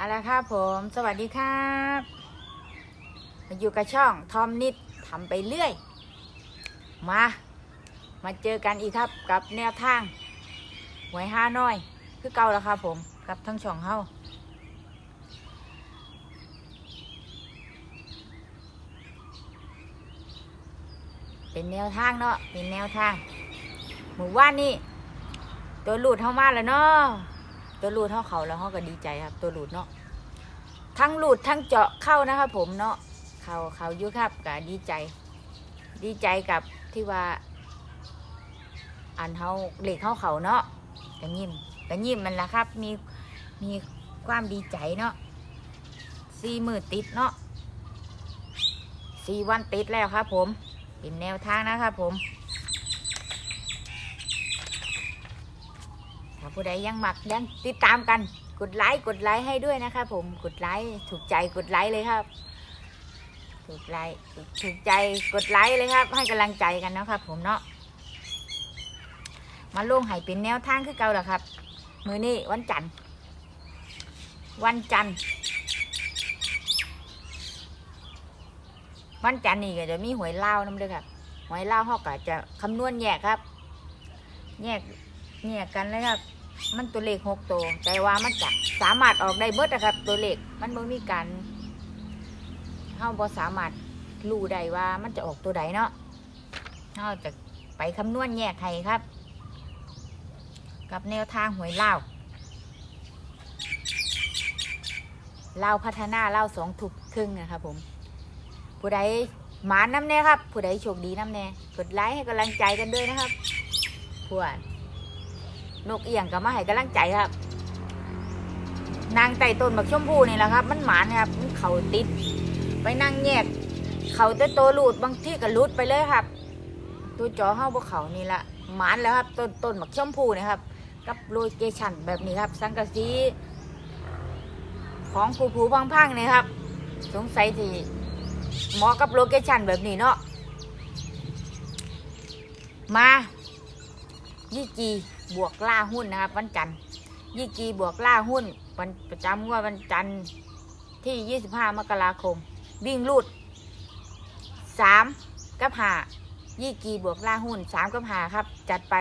เอาละครับผม สวัสดีครับมาอยู่กับช่องทอมนิดทำไปเรื่อย มา มาเจอกันอีกครับกับแนวทางหวยห้าน้อย คือเก่าแล้วครับผม กับทั้งช่องเฮาเป็นแนวทางเนาะเป็นแนวทางหมู่ว่านนี่ตัวหลุดเข้ามาแล้วเนาะ ตัวหลูดเท่าเขาแล้วเขาก็ดีใจครับ ตัวหลูดเนาะทั้งหลูดทั้งเจาะเข้านะครับผมเนาะเขาเขายุครับก็ดีใจ ดีใจกับที่ว่า อันเขาเหล็กเขาเขาเนาะก็ยิ้มก็ยิ้มมันละครับ มีมีความดีใจเนาะสี่มือติดเนาะสี่วันติดแล้วครับผมเป็นแนวทางนะครับผม ถ้าผู้ใดยังหมักยังติดตามกัน กดไลค์กดไลค์ให้ด้วยนะครับผมกดไลค์ถูกใจกดไลค์เลยครับ ถูกไลค์ถูกใจกดไลค์เลยครับ ให้กำลังใจกันนะครับผมเนาะมาลงให้เป็นแนวทางคือเก่าแล้วครับ มือนี้วันจันทร์วันจันทร์วันจันทร์นี่ก็จะมีหวยเล่าน้ำเด้อครับหวยเล่าวเขาก็จะคำนวณแยกครับ แยกเนี่ยกันเลยครับ มันตัวเลขหกตัวแต่ว่ามันจะสามารถออกได้เบิดนะครับ ตัวเลขมันบ่มีการเฮาบ่สามารถรู้ได้ว่ามันจะออกตัวใดเนาะเฮาจะไปคำนวณแยกให้ครับ กับแนวทางหวยเล่าเล่าพัฒนาเล่าสองถูกครึ่งนะครับผม ผู้ใดหมานน้ำแน่ครับ ผู้ใดโชคดีน้ำแน่กดไลค์ให้กำลังใจกันด้วยนะครับพวด นกเอียงก็มาให้กำลังใจครับ นางไต่ต้นบักชมพูนี่แหละครับ มันหมานครับมันเขาติด ไปนั่งแยก เขาแต่โตวหลุดบางที่ก็หลุดไปเลยครับ ตัวจอห้าบวเขานี่แหละหมานแล้วครับ ต้นต้นบักชมพูนี่ครับ กับโลเกชันแบบนี้ครับ สังกะสีของผูผูพังๆนี่ครับ สงสัยที่เหมาะกับโลเคชันแบบนี้เนาะมายี่จี บวกล่าหุ้นนะครับวันจันทร์ยี่กีบวกล่าหุ้นวันประจำงวดวันจันทร์ที่ 25 มกราคม วิ่งรูด 3 กับ5ยี่กีบวกล่าหุ้น 3 กับ5ครับ จัดไป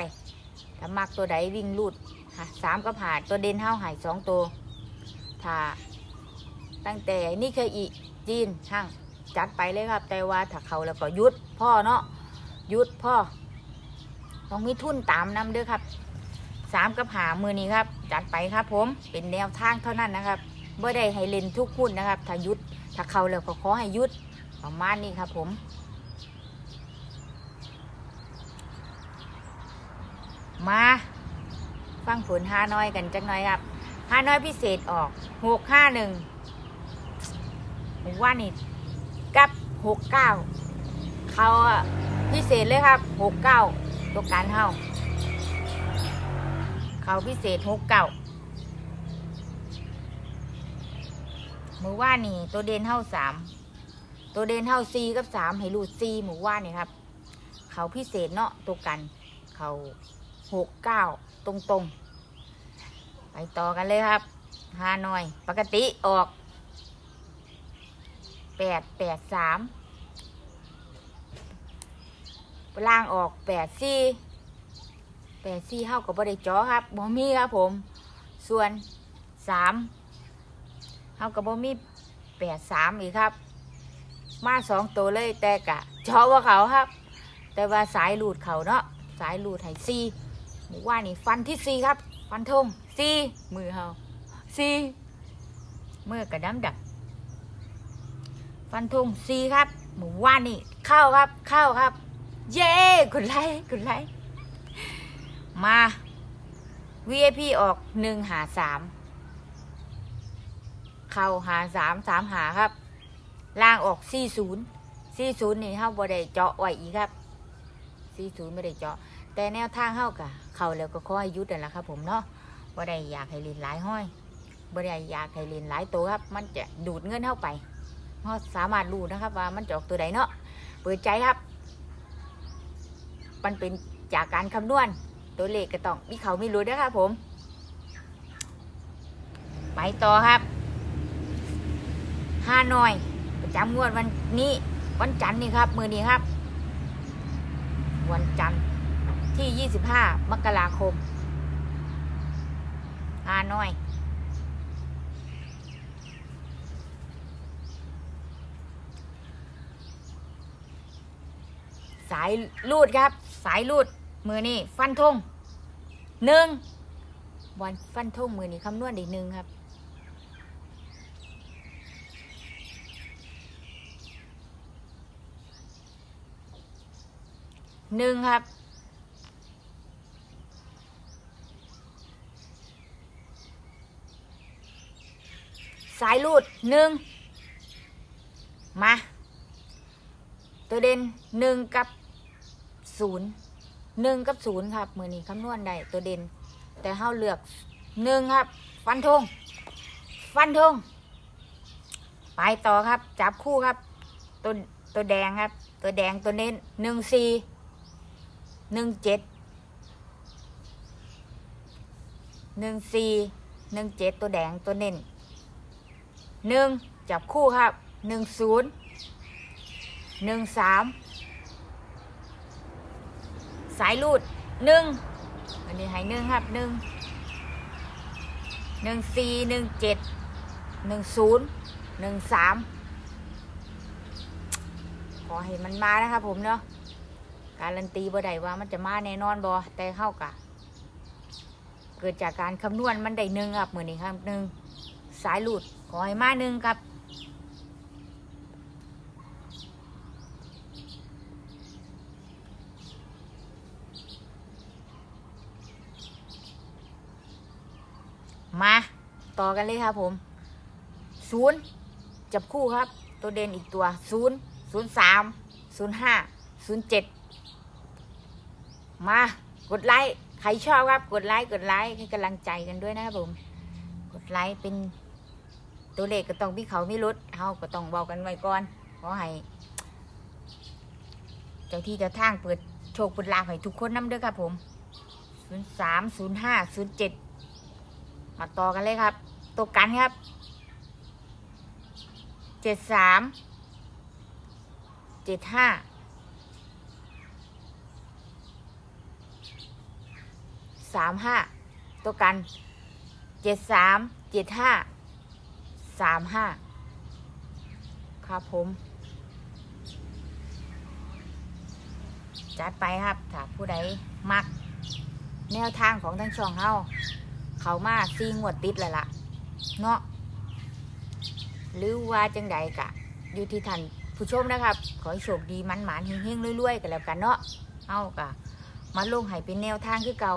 ถ้ามักตัวใดวิ่งรูดค่ะสามกับ5ตัวเด่นเห้าหายสองตัวถ้าตั้งแต่นี่เคยอีจีนช่างจัดไปเลยครับ แต่ว่าถ้าเขาแล้วก็ยุดพ่อเนาะยุดพ่อต้องมีทุนตามนำเด้อครับ สามกับหามือนี้ครับ จัดไปครับผมเป็นแนวทางเท่านั้นนะครับเมื่อได้ให้เล่นทุกหุ้นะครับ ถ้ายุดถ้าเขาแล้วก็ขอให้ยุดประมาณนี้ครับผมมาฟังผลฮาน้อยกันจักหน่อยครับฮาน้อยพิเศษออกหกห้าหนึ่งผมว่านี่กับหกเก้าเขาพิเศษเลยครับหกเก้าตัวการเฮา เขาพิเศษหกเก้าหมู่ว่านี่ ตัวเด่นเฮาสามตัวเด่นเฮาซีกับสามให้รูดซีหมูว่านี่ครับ เขาพิเศษเนาะตัวกัน เขาหกเก้าตรงตรงไปต่อกันเลยครับฮาหน่อย ปกติออกแปดแปดสามล่างออกแปดสี่ แปดสี่เท่ากับบริจอครับบ่มีครับผม ส่วนสามเท่ากับบ่มีแปดสามอีกครับ มาสองตัวเลยแต่กะจอว่าเขาครับ แต่ว่าสายหลูดเขาเนาะสายหลูดไห้ซีหมูว่านี่ฟันที่ซีครับ ฟันธงซีมือเฮาซีมือกระดำดับฟันธงซีครับหมู่ว่านี่เข้าครับเข้าครับ เย้กดไลค์กดไลค์ มา VIP ออกหนึ่งหาสามเข้าหาสามสามหาครับ ล่างออกสี่ศูนย์สี่ศูนย์นี่เฮาบ่ได้เจาะไว้อีกครับสี่ศูนย์ไม่ได้เจาะ แต่แนวทางเฮากะเข้าแล้วก็ขอให้หยุดนั่นแหละครับ ผมเนาะบ่ได้อยากให้เล่นหลายห้อยบ่ได้อยากให้เล่นหลายตัวครับ มันจะดูดเงินเข้าไปเฮาสามารถรู้นะครับ ว่ามันจะออกตัวใดเนาะเปิดใจครับ มันเป็นจากการคำนวณ ตัวเลขก็ต้องมีเขามีรู้ด้วยครับผม ไปต่อครับห้าหน่อยประจำงวดวันนี้วันจันทร์นี่ครับ มือนี้ครับ วันจันทร์ที่ 25 มกราคมห้าหน่อยสายลูดครับ สายลูด มือนี่ฟันธงหนึ่งวันฟันธงมือนี่คำนวณได้หนึ่งครับหนึ่งครับสายลูดหนึ่งมา ตัวเด่นหนึ่งกับศูนย์ หนึ่งกับศูนย์ครับมือนี้คำนวณได้ตัวเด่น แต่เฮาเลือกหนึ่งครับ ฟันธงฟันธงไปต่อครับ จับคู่ครับ ตัวตัวแดงครับ ตัวแดงตัวเน้นหนึ่งสี่หนึ่งเจ็ดหนึ่งสี่หนึ่งเจ็ดตัวแดงตัวเน้นหนึ่งจับคู่ครับหนึ่งศูนย์หนึ่งสาม สายลูดหนึ่งอันนี้ให้หนึ่งครับหนึ่งหนึ่งสี่หนึ่งเจ็ดหนึ่งศูนย์หนึ่งสามขอให้มันมานะครับผมเนาะการันตีบ่ได้ว่ามันจะมาแน่นอนบ่แต่เข้ากะเกิดจากการคำนวณมันได้หนึ่งครับเหมือนี้ครับหนึ่งสายหลุดขอให้มาหนึ่งครับ มาต่อกันเลยครับผมศูนย์จับคู่ครับ ตัวเด่นอีกตัวศูนย์ศูนย์สามศูนย์ห้าศูนย์เจ็ดมากดไลค์ใครชอบครับ กดไลค์กดไลค์ให้กำลังใจกันด้วยนะครับผม กดไลค์เป็นตัวเลขก็ต้องพี่เขาไม่ลดเฮาก็ต้องบอกกันไว้ก่อนขอให้เจ้าที่เจ้าทางเปิดโชคเปิดลาภให้ทุกคนน้ำเด้อครับผมศูนย์สา มาศูนย์เจ็ดมาต่อกันเลยครับ ตัวกันครับเจ็ดสามเจ็ดห้าสามห้าตัวกันเจ็ดสามเจ็ดห้าสามห้าครับผม จัดไปครับถ้าผู้ใดมัก แนวทางของทั้งช่องเฮา เขามาซีงวดติดแล้วล่ะ เนาะหรือว่าจังใดกะ อยู่ที่ท่านผู้ชมนะครับ ขอให้โชคดีมันหมานเฮงๆรวยๆกันแล้วกันเนาะเอากะมาลงให้เป็นแนวทางคือเก่า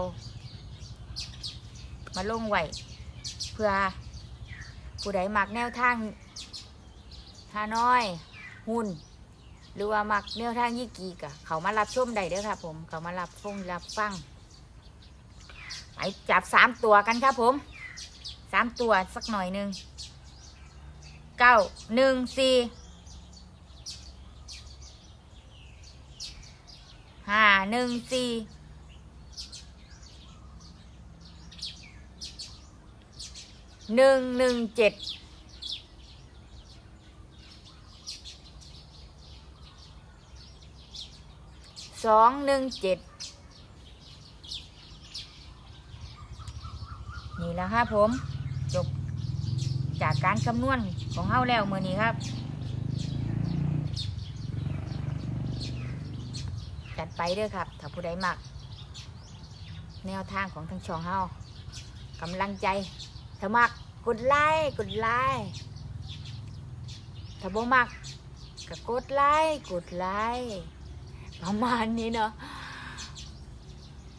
มาลงไหวเพื่อผู้ใดมักแนวทางฮาน้อย หุ่น หรือว่ามักแนวทางยี่กีกะเขามารับชมได้เด้อครับผม เขามารับฟงรับฟัง จับสามตัวกันครับผมสามตัวสักหน่อยหนึ่งเก้าหนึ่งสี่ห้าหนึ่งสี่หนึ่งหนึ่งเจ็ดสองหนึ่งเจ็ด นะครับผมจบจากการคำนวณของเฮาแล้วมือนี้ครับจัดไปเด้อครับ ถ้าผู้ใดมัก แนวทางของทั้งช่องเฮากำลังใจถ้ามักกดไลค์กดไลค์ถ้าบ่มักก็กดไลค์กดไลค์ประมาณนี้เนาะ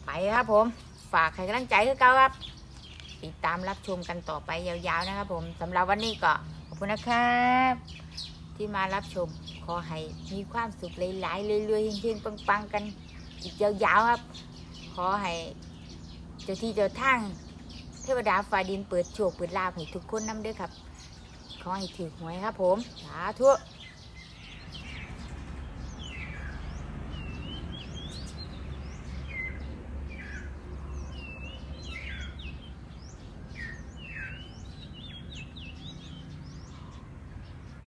ไปครับผม ฝากให้กำลังใจคือเก่าครับ ติดตามรับชมกันต่อไปยาวๆนะครับผมสำหรับวันนี้ก็ขอบคุณนะครับ ที่มารับชมขอให้มีความสุขหลายๆเรื่อยๆเฮงๆปังๆกัน อีกยาวๆครับ ขอให้เจ้าที่เจ้าทางเทวดาฝ่าดินเปิดโชคเปิดลาภให้ทุกคนน้ำเด้วยครับ ขอให้ถือหวยครับผมสาธุ